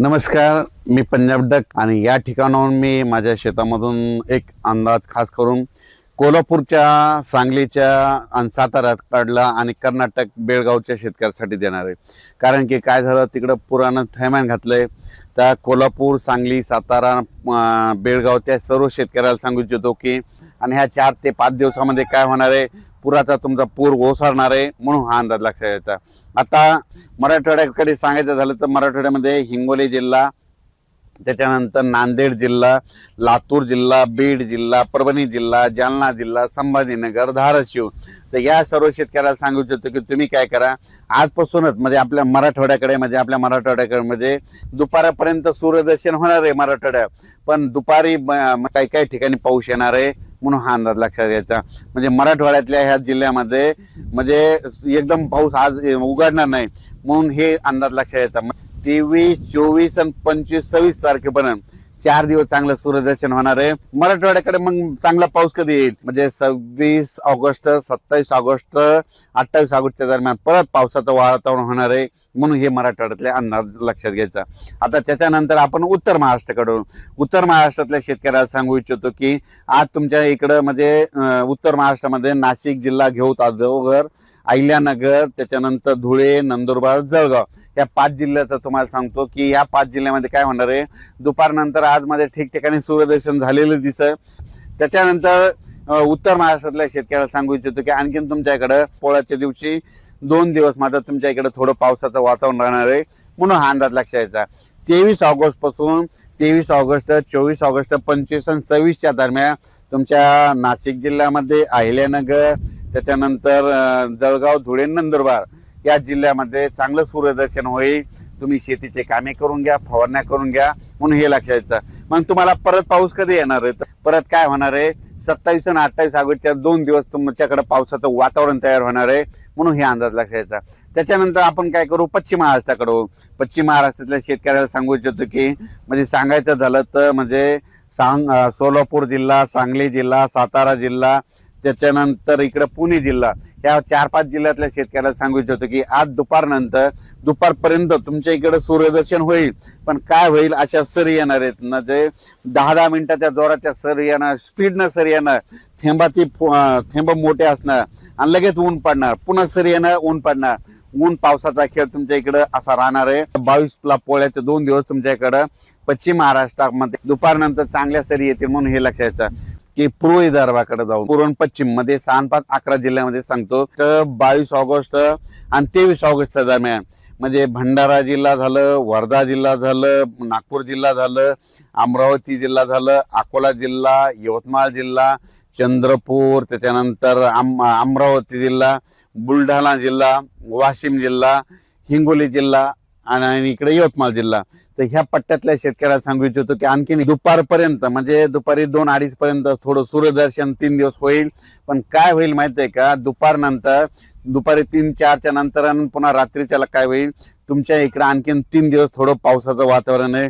नमस्कार मी पंजाब डक आणि या ठिकाणाहून मी माझ्या शेतामधून एक अंदाज खास करून कोल्हापूरच्या सांगलीच्या आणि साताऱ्याकडला आणि कर्नाटक बेळगावच्या शेतकऱ्यासाठी देणार आहे. कारण की काय झालं तिकडं पुरानं थैमान घातलं आहे त्या कोल्हापूर सांगली सातारा बेळगाव त्या सर्व शेतकऱ्याला सांगू इच्छितो की आणि ह्या चार ते पाच दिवसामध्ये काय होणार आहे? पुराचा तुमचा पूर ओसरणार आहे म्हणून हा अंदाज लक्षात यायचा आता मराठवाड्याकडे सांगायचं झालं तर मराठवाड्यामध्ये हिंगोली जिल्हा त्याच्यानंतर नांदेड जिल्हा लातूर जिल्हा बीड जिल्हा परभणी जिल्हा जालना जिल्हा संभाजीनगर धाराशिव. तर या सर्व शेतकऱ्याला सांगू इच्छितो की तुम्ही काय करा आजपासूनच म्हणजे आपल्या मराठवाड्याकडे म्हणजे आपल्या मराठवाड्याकडे म्हणजे दुपारापर्यंत सूर्यदर्शन होणार आहे मराठवाड्यात. पण दुपारी काही काही ठिकाणी पाऊस येणार आहे. म्हणून हा अंदाज लक्षात घ्यायचा. म्हणजे मराठवाड्यातल्या ह्या जिल्ह्यामध्ये म्हणजे एकदम पाऊस आज उघडणार नाही म्हणून हे अंदाज लक्षात घ्यायचा. तेवीस चोवीस आणि पंचवीस सव्वीस तारखेपर्यंत चार दिवस चांगलं सूर्यदर्शन होणार आहे. मराठवाड्याकडे मग चांगला पाऊस कधी येईल? म्हणजे सव्वीस ऑगस्ट सत्तावीस ऑगस्ट अठ्ठावीस ऑगस्टच्या दरम्यान परत पावसाचं वातावरण होणार आहे. म्हणून हे मराठवाड्यातले अंदाज लक्षात घ्यायचा. आता त्याच्यानंतर आपण उत्तर महाराष्ट्राकडून उत्तर महाराष्ट्रातल्या शेतकऱ्याला सांगू इच्छितो की आज तुमच्या इकडं म्हणजे उत्तर महाराष्ट्रामध्ये नाशिक जिल्हा घेऊ ताजोगर अहिल्यानगर त्याच्यानंतर धुळे नंदुरबार जळगाव. या पाच जिल्ह्याचं तुम्हाला सांगतो की या पाच जिल्ह्यामध्ये काय होणार आहे? दुपारनंतर आजमध्ये ठिकठिकाणी सूर्यदर्शन झालेलं दिसत त्याच्यानंतर उत्तर महाराष्ट्रातल्या शेतकऱ्याला सांगू इच्छितो की आणखीन तुमच्याकडं पोळ्याच्या दिवशी दोन दिवस मात्र तुमच्या इकडे थोडं पावसाचं वातावरण राहणार आहे. म्हणून हा अंदाज लक्षात यायचा तेवीस ऑगस्टपासून तेवीस ऑगस्ट चोवीस ऑगस्ट पंचवीस आणि सव्वीसच्या दरम्यान तुमच्या नाशिक जिल्ह्यामध्ये अहिल्यानगर त्याच्यानंतर जळगाव धुळे नंदुरबार या जिल्ह्यामध्ये चांगलं सूर्यदर्शन होईल. तुम्ही शेतीचे कामे करून घ्या फवारण्या करून घ्या म्हणून हे लक्षात यायचं मग तुम्हाला परत पाऊस कधी येणार आहे? परत काय होणार आहे? सत्तावीस आणि अठ्ठावीस ऑगस्टच्या दोन दिवस तुमच्याकडे पावसाचं वातावरण तयार होणार आहे म्हणून हे अंदाज लक्षात यायचा त्याच्यानंतर आपण काय करू? पश्चिम महाराष्ट्राकडू पश्चिम महाराष्ट्रातल्या शेतकऱ्याला सांगू इच्छितो की म्हणजे सांगायचं झालं तर म्हणजे सांग सोलापूर जिल्हा सांगली जिल्हा सातारा जिल्हा त्याच्यानंतर इकडं पुणे जिल्हा. या चार पाच जिल्ह्यातल्या शेतकऱ्याला सांगू इच्छितो की आज दुपारनंतर दुपारपर्यंत तुमच्या इकडं सूर्यदर्शन होईल. पण काय होईल? अशा सरी येणार आहेत. म्हणजे दहा दहा मिनिटाच्या जोराच्या सरी येणार स्पीडनं सरी येणार. थेंबाची थेंब मोठे असणार आणि लगेच ऊन पडणार. पुन्हा सरी येणार ऊन पडणार. ऊन पावसाचा खेळ तुमच्या इकडं असा राहणार आहे. बावीस ला पोळ्याचे दोन दिवस तुमच्या इकडं पश्चिम महाराष्ट्रामध्ये दुपारनंतर चांगल्या सरी येतील म्हणून हे लक्षात की पूर्व विदर्भाकडे जाऊन पुरण पश्चिममध्ये सहा पाच अकरा जिल्ह्यामध्ये सांगतो. तर बावीस ऑगस्ट आणि तेवीस ऑगस्टच्या दरम्यान म्हणजे भंडारा जिल्हा झालं वर्धा जिल्हा झालं नागपूर जिल्हा झालं अमरावती जिल्हा झालं अकोला जिल्हा यवतमाळ जिल्हा चंद्रपूर त्याच्यानंतर आम अमरावती जिल्हा बुलढाणा जिल्हा वाशिम जिल्हा हिंगोली जिल्हा आणि इकडे यवतमाळ जिल्हा. तर ह्या पट्ट्यातल्या शेतकऱ्याला सांगू इच्छितो की आणखीन दुपारपर्यंत म्हणजे दुपारी दोन अडीच पर्यंत थोडं सूर्यदर्शन तीन दिवस होईल. पण काय होईल माहिती आहे का दुपारनंतर दुपारी तीन चारच्या नंतर आणि पुन्हा रात्रीच्याला काय होईल? तुमच्या इकडे आणखीन तीन दिवस थोडं पावसाचं वातावरण आहे.